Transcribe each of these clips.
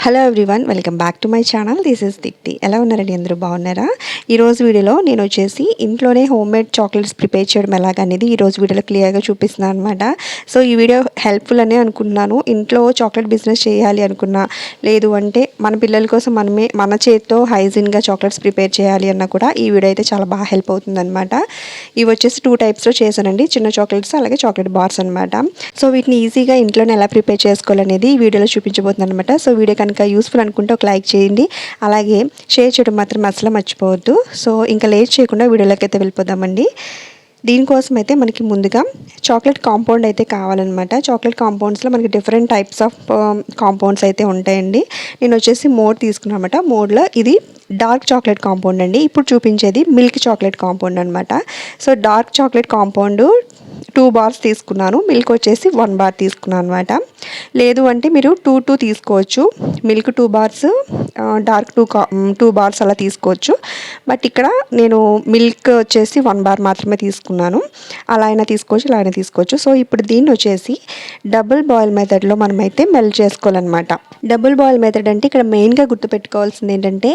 Hello everyone welcome back to my channel this is Dipti ఎలా ఉన్నారండి అందరూ? బాగున్నారా? ఈరోజు వీడియోలో నేను వచ్చేసి ఇంట్లోనే హోమ్ మేడ్ చాక్లెట్స్ ప్రిపేర్ చేయడం ఎలాగనేది ఈరోజు వీడియోలో క్లియర్గా చూపిస్తున్నాను అనమాట సో ఈ వీడియో హెల్ప్ఫుల్ అనే అనుకున్నాను ఇంట్లో చాక్లెట్ బిజినెస్ చేయాలి అనుకున్నా లేదు అంటే మన పిల్లల కోసం మనమే మన చేతితో హైజీన్గా చాక్లెట్స్ ప్రిపేర్ చేయాలి అన్నా కూడా ఈ వీడియో అయితే చాలా బాగా హెల్ప్ అవుతుంది అనమాట ఇవి వచ్చేసి టూ టైప్స్లో చేశానండి. చిన్న చాక్లెట్స్ అలాగే చాక్లెట్ బార్స్ అనమాట సో వీటిని ఈజీగా ఇంట్లోనే ఎలా ప్రిపేర్ చేసుకోవాలనేది ఈ వీడియోలో చూపించబోతుంది అనమాట సో వీడియో కనుక యూస్ఫుల్ అనుకుంటే ఒక లైక్ చేయండి. అలాగే షేర్ చేయడం మాత్రం అసలు మర్చిపోవద్దు. సో ఇంకా లేట్ చేయకుండా వీడియోలోకి అయితే వెళ్ళిపోదామండి. దీనికోసం అయితే మనకి ముందుగా చాక్లెట్ కాంపౌండ్ అయితే కావాలన్నమాట. చాక్లెట్ కాంపౌండ్స్లో మనకి డిఫరెంట్ టైప్స్ ఆఫ్ కాంపౌండ్స్ అయితే ఉంటాయండి. నేను వచ్చేసి మోడ్ తీసుకున్నాను అనమాట మోడ్లో ఇది డార్క్ చాక్లెట్ కాంపౌండ్ అండి. ఇప్పుడు చూపించేది మిల్క్ చాక్లెట్ కాంపౌండ్ అనమాట so dark chocolate compound two bars తీసుకున్నాను. మిల్క్ వచ్చేసి వన్ బార్ తీసుకున్నాను అనమాట లేదు అంటే మీరు టూ టూ తీసుకోవచ్చు. Milk two bars dark two two bars అలా తీసుకోవచ్చు. బట్ ఇక్కడ నేను మిల్క్ వచ్చేసి వన్ బార్ మాత్రమే తీసుకున్నాను. అలా అయినా తీసుకోవచ్చు ఇలా అయినా తీసుకోవచ్చు. సో ఇప్పుడు దీన్ని వచ్చేసి డబుల్ బాయిల్ మెథడ్లో మనమైతే మెల్ట్ చేసుకోవాలన్నమాట. డబుల్ బాయిల్ మెథడ్ అంటే ఇక్కడ మెయిన్గా గుర్తుపెట్టుకోవాల్సింది ఏంటంటే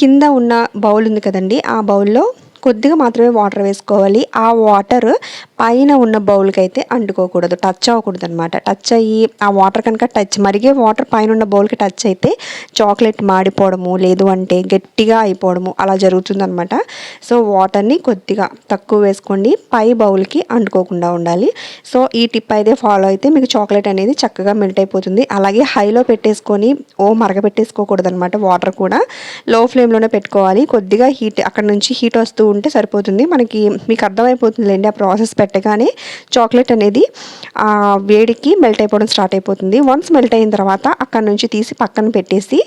కింద ఉన్న బౌల్ ఉంది కదండి ఆ బౌల్లో కొద్దిగా మాత్రమే వాటర్ వేసుకోవాలి. ఆ వాటర్ పైన ఉన్న బౌల్కి అయితే అంటుకోకూడదు. టచ్ అవ్వకూడదు అనమాట టచ్ అయ్యి ఆ వాటర్ కనుక టచ్ మరిగే వాటర్ పైన ఉన్న బౌల్కి టచ్ అయితే చాక్లెట్ మాడిపోవడము లేదు అంటే గట్టిగా అయిపోవడము అలా జరుగుతుందనమాట సో వాటర్ని కొద్దిగా తక్కువ వేసుకోండి. పై బౌల్కి అంటుకోకుండా ఉండాలి. సో ఈ టిప్ అయితే ఫాలో అయితే మీకు చాక్లెట్ అనేది చక్కగా మెల్ట్ అయిపోతుంది. అలాగే హైలో పెట్టేసుకొని ఓ మరగ పెట్టేసుకోకూడదు అనమాట వాటర్ కూడా. లో ఫ్లేమ్లోనే పెట్టుకోవాలి. కొద్దిగా హీట్ అక్కడ నుంచి హీట్ వస్తూ ఉంటే సరిపోతుంది. మనకి మీకు అర్థమైపోతుందిలేండి ఆ ప్రాసెస్ పెట్టగానే చాక్లెట్ అనేది వేడికి మెల్ట్ అయిపోవడం స్టార్ట్ అయిపోతుంది. వన్స్ మెల్ట్ అయిన తర్వాత అక్కడ నుంచి తీసి పక్కన పెట్టేసి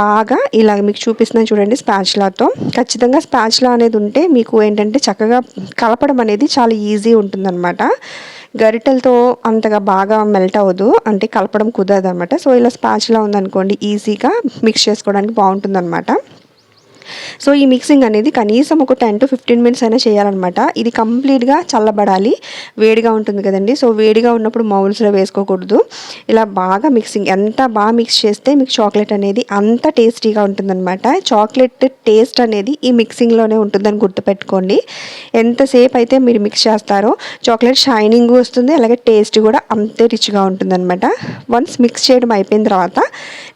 బాగా ఇలా మీకు చూపిస్తున్నాను చూడండి స్పాచ్లాతో. ఖచ్చితంగా స్పాచ్లా అనేది ఉంటే మీకు ఏంటంటే చక్కగా కలపడం అనేది చాలా ఈజీ ఉంటుందన్నమాట. గరిటెలతో అంతగా బాగా మెల్ట్ అవ్వదు. అంటే కలపడం కుదరదు అనమాట సో ఇలా స్పాచ్లా ఉందనుకోండి ఈజీగా మిక్స్ చేసుకోవడానికి బాగుంటుందన్నమాట. సో ఈ మిక్సింగ్ అనేది కనీసం ఒక టెన్ టు ఫిఫ్టీన్ మినిట్స్ అయినా చేయాలన్నమాట. ఇది కంప్లీట్గా చల్లబడాలి. వేడిగా ఉంటుంది కదండి. సో వేడిగా ఉన్నప్పుడు మౌల్స్లో వేసుకోకూడదు. ఇలా బాగా మిక్సింగ్ ఎంత బాగా మిక్స్ చేస్తే మీకు చాక్లెట్ అనేది అంత టేస్టీగా ఉంటుందన్నమాట. చాక్లెట్ టేస్ట్ అనేది ఈ మిక్సింగ్లోనే ఉంటుందని గుర్తుపెట్టుకోండి. ఎంతసేపు అయితే మీరు మిక్స్ చేస్తారో చాక్లెట్ షైనింగ్ వస్తుంది అలాగే టేస్ట్ కూడా అంతే రిచ్గా ఉంటుందన్నమాట. వన్స్ మిక్స్ చేయడం అయిపోయిన తర్వాత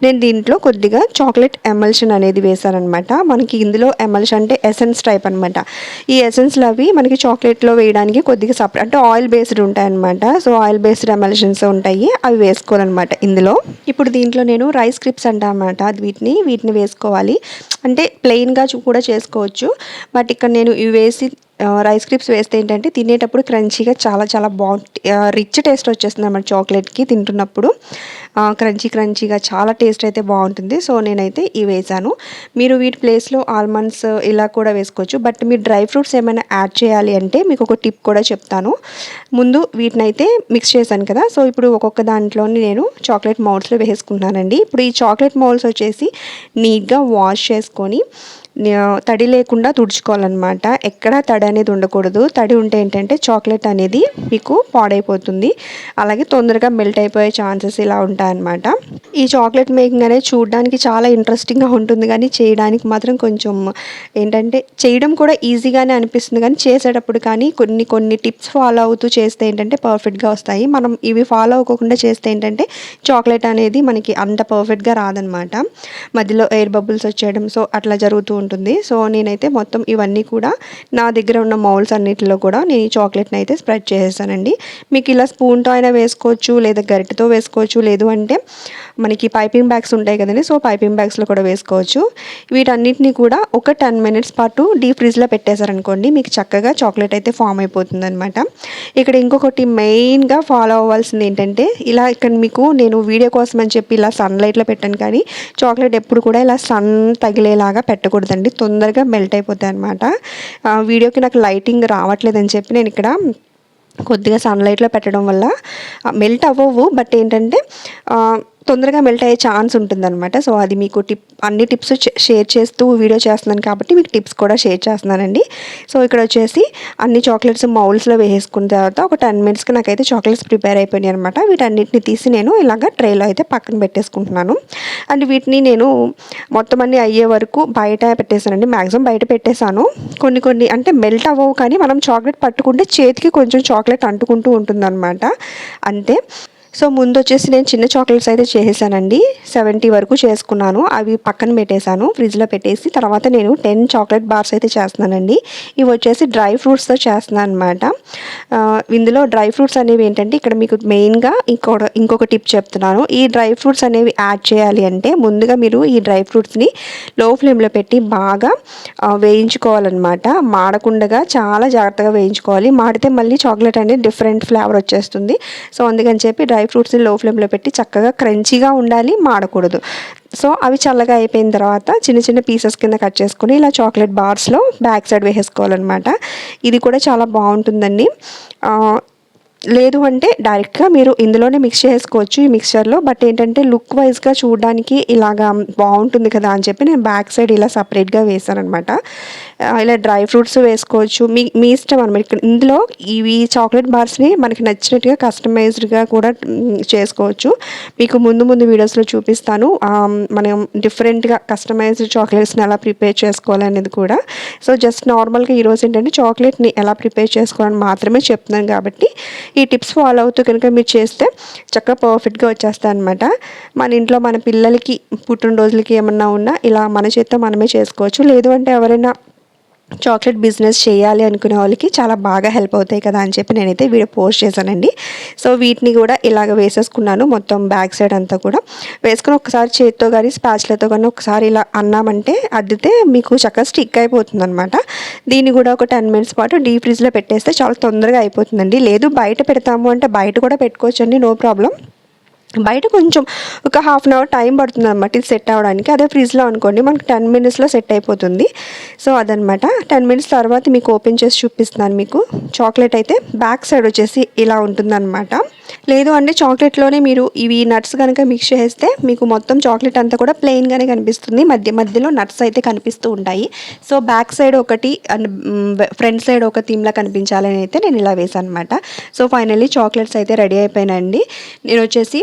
నేను దీంట్లో కొద్దిగా చాక్లెట్ ఎమల్షన్ అనేది వేశానమాట మనకి ఇందులో ఎమల్షన్ అంటే ఎసెన్స్ టైప్ అనమాట ఈ ఎసెన్స్లు అవి మనకి చాక్లెట్లో వేయడానికి కొద్దిగా సపరేట్ అంటే ఆయిల్ బేస్డ్ ఉంటాయన్నమాట. సో ఆయిల్ బేస్డ్ ఎమల్షన్స్ ఉంటాయి. అవి వేసుకోవాలన్నమాట ఇందులో. ఇప్పుడు దీంట్లో నేను రైస్ క్రిప్స్ అంటామన్నమాట వీటిని వీటిని వేసుకోవాలి. అంటే ప్లెయిన్గా కూడా చేసుకోవచ్చు. బట్ ఇక్కడ నేను ఇవి వేసి రైస్ క్రిప్స్ వేస్తే ఏంటంటే తినేటప్పుడు క్రంచీగా చాలా చాలా బాగుంటుంది రిచ్ టేస్ట్ వచ్చేస్తుంది అన్నమాట చాక్లెట్కి తింటున్నప్పుడు. క్రంచీ క్రంచీగా చాలా టేస్ట్ అయితే బాగుంటుంది. సో నేనైతే ఇవి వేసాను. మీరు వీటి ప్లేస్లో ఆల్మండ్స్ ఇలా కూడా వేసుకోవచ్చు. బట్ మీరు డ్రై ఫ్రూట్స్ ఏమైనా యాడ్ చేయాలి అంటే మీకు ఒక టిప్ కూడా చెప్తాను. ముందు వీటిని అయితే మిక్స్ చేశాను కదా. సో ఇప్పుడు ఒక్కొక్క దాంట్లోని నేను చాక్లెట్ మౌల్స్లో వేసుకుంటున్నానండి. ఇప్పుడు ఈ చాక్లెట్ మౌల్స్ వచ్చేసి నీట్గా వాష్ చేసుకొని తడి లేకుండా తుడుచుకోవాలన్నమాట. ఎక్కడా తడి అనేది ఉండకూడదు. తడి ఉంటే ఏంటంటే చాక్లెట్ అనేది మీకు పాడైపోతుంది. అలాగే తొందరగా మెల్ట్ అయిపోయే ఛాన్సెస్ ఇలా ఉంటాయన్నమాట. ఈ చాక్లెట్ మేకింగ్ అనేది చూడడానికి చాలా ఇంట్రెస్టింగ్గా ఉంటుంది. కానీ చేయడానికి మాత్రం కొంచెం ఏంటంటే చేయడం కూడా ఈజీగానే అనిపిస్తుంది. కానీ చేసేటప్పుడు కానీ కొన్ని కొన్ని టిప్స్ ఫాలో అవుతూ చేస్తే ఏంటంటే పర్ఫెక్ట్గా వస్తాయి. మనం ఇవి ఫాలో అవ్వకుండా చేస్తే ఏంటంటే చాక్లెట్ అనేది మనకి అంత పర్ఫెక్ట్గా రాదనమాట మధ్యలో ఎయిర్ బబుల్స్ వచ్చేయడం సో అట్లా జరుగుతూ ఉంటుంది. సో నేనైతే మొత్తం ఇవన్నీ కూడా నా దగ్గర ఉన్న మౌల్స్ అన్నిటిలో కూడా నేను ఈ చాక్లెట్ని అయితే స్ప్రెడ్ చేసేసానండి. మీకు ఇలా స్పూన్తో అయినా వేసుకోవచ్చు లేదా గరిటెతో వేసుకోవచ్చు లేదు అంటే మనకి పైపింగ్ బ్యాగ్స్ ఉంటాయి కదండి. సో పైపింగ్ బ్యాగ్స్లో కూడా వేసుకోవచ్చు. వీటన్నిటిని కూడా ఒక టెన్ మినిట్స్ పాటు డీప్ ఫ్రిడ్జ్లో పెట్టేశారనుకోండి మీకు చక్కగా చాక్లెట్ అయితే ఫామ్ అయిపోతుంది అనమాట ఇక్కడ ఇంకొకటి మెయిన్గా ఫాలో అవ్వాల్సింది ఏంటంటే ఇలా ఇక్కడ మీకు నేను వీడియో కోసం అని చెప్పి ఇలా సన్లైట్లో పెట్టాను కానీ చాక్లెట్ ఎప్పుడు కూడా ఇలా సన్ తగిలేలాగా పెట్టకూడదండి. తొందరగా మెల్ట్ అయిపోతాయి అనమాట వీడియోకి నాకు లైటింగ్ రావట్లేదని చెప్పి నేను ఇక్కడ కొద్దిగా సన్లైట్లో పెట్టడం వల్ల మెల్ట్ అవ్వవు. బట్ ఏంటంటే తొందరగా మెల్ట్ అయ్యే ఛాన్స్ ఉంటుందన్నమాట. సో అది మీకు టిప్ అన్ని టిప్స్ షేర్ చేస్తూ వీడియో చేస్తున్నాను కాబట్టి మీకు టిప్స్ కూడా షేర్ చేస్తున్నానండి. సో ఇక్కడ వచ్చేసి అన్ని చాక్లెట్స్ మౌల్స్లో వేసేసుకున్న తర్వాత ఒక టెన్ మినిట్స్కి నాకైతే చాక్లెట్స్ ప్రిపేర్ అయిపోయినాయి అనమాట వీటన్నిటిని తీసి నేను ఇలాగ ట్రేలో అయితే పక్కన పెట్టేసుకుంటున్నాను. అండ్ వీటిని నేను మొత్తం అన్ని అయ్యే వరకు బయట పెట్టేశానండి. మ్యాక్సిమం బయట పెట్టేశాను. కొన్ని కొన్ని అంటే మెల్ట్ అవ్వవు కానీ మనం చాక్లెట్ పట్టుకుంటే చేతికి కొంచెం చాక్లెట్ అంటుకుంటూ ఉంటుందన్నమాట. అంతే. సో ముందు వచ్చేసి నేను చిన్న చాక్లెట్స్ అయితే చేసేసానండి. సెవెంటీ వరకు చేసుకున్నాను. అవి పక్కన పెట్టేశాను. ఫ్రిడ్జ్లో పెట్టేసి తర్వాత నేను టెన్ చాక్లెట్ బార్స్ అయితే చేస్తున్నానండి. ఇవి వచ్చేసి డ్రై ఫ్రూట్స్తో చేస్తున్నాను అనమాట ఇందులో డ్రై ఫ్రూట్స్ అనేవి ఏంటంటే ఇక్కడ మీకు మెయిన్గా ఇంకో ఇంకొక టిప్ చెప్తున్నాను. ఈ డ్రై ఫ్రూట్స్ అనేవి యాడ్ చేయాలి అంటే ముందుగా మీరు ఈ డ్రై ఫ్రూట్స్ని లో ఫ్లేమ్లో పెట్టి బాగా వేయించుకోవాలన్నమాట. మాడకుండగా చాలా జాగ్రత్తగా వేయించుకోవాలి. మాడితే మళ్ళీ చాక్లెట్ అనేది డిఫరెంట్ ఫ్లేవర్ వచ్చేస్తుంది. సో అందుకని చెప్పి డ్రై ఫ్రూట్స్ని లో ఫ్లేమ్లో పెట్టి చక్కగా క్రంచీగా ఉండాలి మాడకూడదు. సో అవి చల్లగా అయిపోయిన తర్వాత చిన్న చిన్న పీసెస్ కింద కట్ చేసుకొని ఇలా చాక్లెట్ బార్స్లో బ్యాక్ సైడ్ వేసేసుకోవాలన్నమాట. ఇది కూడా చాలా బాగుంటుందండి. లేదు అంటే డైరెక్ట్గా మీరు ఇందులోనే మిక్స్ చేసుకోవచ్చు ఈ మిక్స్చర్లో బట్ ఏంటంటే లుక్ వైజ్గా చూడడానికి ఇలాగా బాగుంటుంది కదా అని చెప్పి నేను బ్యాక్ సైడ్ ఇలా సపరేట్గా వేసాను అనమాట ఇలా డ్రై ఫ్రూట్స్ వేసుకోవచ్చు. మీ మీ ఇష్టం అనమాట ఇక్కడ ఇందులో ఇవి చాక్లెట్ బార్స్ని మనకి నచ్చినట్టుగా కస్టమైజ్డ్గా కూడా చేసుకోవచ్చు. మీకు ముందు ముందు వీడియోస్లో చూపిస్తాను. మనం డిఫరెంట్గా కస్టమైజ్డ్ చాక్లెట్స్ని ఎలా ప్రిపేర్ చేసుకోవాలనేది కూడా. సో జస్ట్ నార్మల్గా ఈరోజు ఏంటంటే చాక్లెట్ని ఎలా ప్రిపేర్ చేసుకోవాలని మాత్రమే చెప్తున్నాను కాబట్టి ఈ టిప్స్ ఫాలో అవుతూ కనుక మీరు చేస్తే చక్కగా పర్ఫెక్ట్గా వచ్చేస్తాయి అనమాట మన ఇంట్లో మన పిల్లలకి పుట్టినరోజులకి ఏమన్నా ఉన్నా ఇలా మన చేత్తో మనమే చేసుకోవచ్చు. లేదు అంటే ఎవరైనా చాక్లెట్ బిజినెస్ చేయాలి అనుకునే వాళ్ళకి చాలా బాగా హెల్ప్ అవుతాయి కదా అని చెప్పి నేనైతే వీడియో పోస్ట్ చేశానండి. సో వీటిని కూడా ఇలాగ వేసేసుకున్నాను మొత్తం బ్యాక్ సైడ్ అంతా కూడా. వేసుకుని ఒకసారి చేతితో కానీ స్పాచ్లతో కానీ ఒకసారి ఇలా అన్నామంటే అద్దితే మీకు చక్కగా స్టిక్ అయిపోతుంది అనమాట దీన్ని కూడా ఒక టెన్ మినిట్స్ పాటు డీప్ ఫ్రిడ్జ్లో పెట్టేస్తే చాలా తొందరగా అయిపోతుందండి. లేదు బయట పెడతాము అంటే బయట కూడా పెట్టుకోవచ్చండి నో ప్రాబ్లం బయట కొంచెం ఒక హాఫ్ అన్ అవర్ టైం పడుతుంది అనమాట ఇది సెట్ అవ్వడానికి. అదే ఫ్రిడ్జ్లో అనుకోండి మనకు టెన్ మినిట్స్లో సెట్ అయిపోతుంది. సో అదనమాట. టెన్ మినిట్స్ తర్వాత మీకు ఓపెన్ చేసి చూపిస్తున్నాను మీకు. చాక్లెట్ అయితే బ్యాక్ సైడ్ వచ్చేసి ఇలా ఉంటుందన్నమాట. లేదు అంటే చాక్లెట్లోనే మీరు ఇవి నట్స్ కనుక మిక్స్ చేస్తే మీకు మొత్తం చాక్లెట్ అంతా కూడా ప్లెయిన్గానే కనిపిస్తుంది. మధ్య మధ్యలో నట్స్ అయితే కనిపిస్తూ ఉంటాయి. సో బ్యాక్ సైడ్ ఒకటి అండ్ ఫ్రంట్ సైడ్ ఒక థీమ్లా కనిపించాలని అయితే నేను ఇలా వేసాను అనమాట సో ఫైనల్లీ చాక్లెట్స్ అయితే రెడీ అయిపోయినాయండి. నేను వచ్చేసి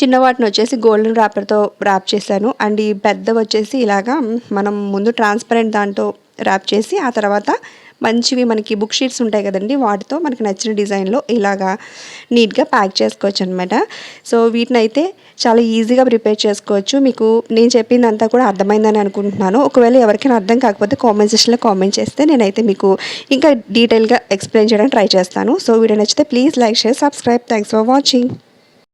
చిన్న వాటిని వచ్చేసి గోల్డెన్ ర్యాపర్తో ర్యాప్ చేశాను. అండ్ ఈ పెద్దవి వచ్చేసి ఇలాగా మనం ముందు ట్రాన్స్పరెంట్ దాంతో ర్యాప్ చేసి ఆ తర్వాత మంచివి మనకి బుక్ షీట్స్ ఉంటాయి కదండి వాటితో మనకి నచ్చిన డిజైన్లో ఇలాగా నీట్గా ప్యాక్ చేసుకోవచ్చు అనమాట సో వీటిని అయితే చాలా ఈజీగా ప్రిపేర్ చేసుకోవచ్చు. మీకు నేను చెప్పిందంతా కూడా అర్థమైందని అనుకుంటున్నాను. ఒకవేళ ఎవరికైనా అర్థం కాకపోతే కామెంట్ సెక్షన్లో కామెంట్ చేస్తే నేనైతే మీకు ఇంకా డీటెయిల్గా ఎక్స్ప్లెయిన్ చేయడానికి ట్రై చేస్తాను. సో వీడియో నచ్చితే please like share subscribe thanks for watching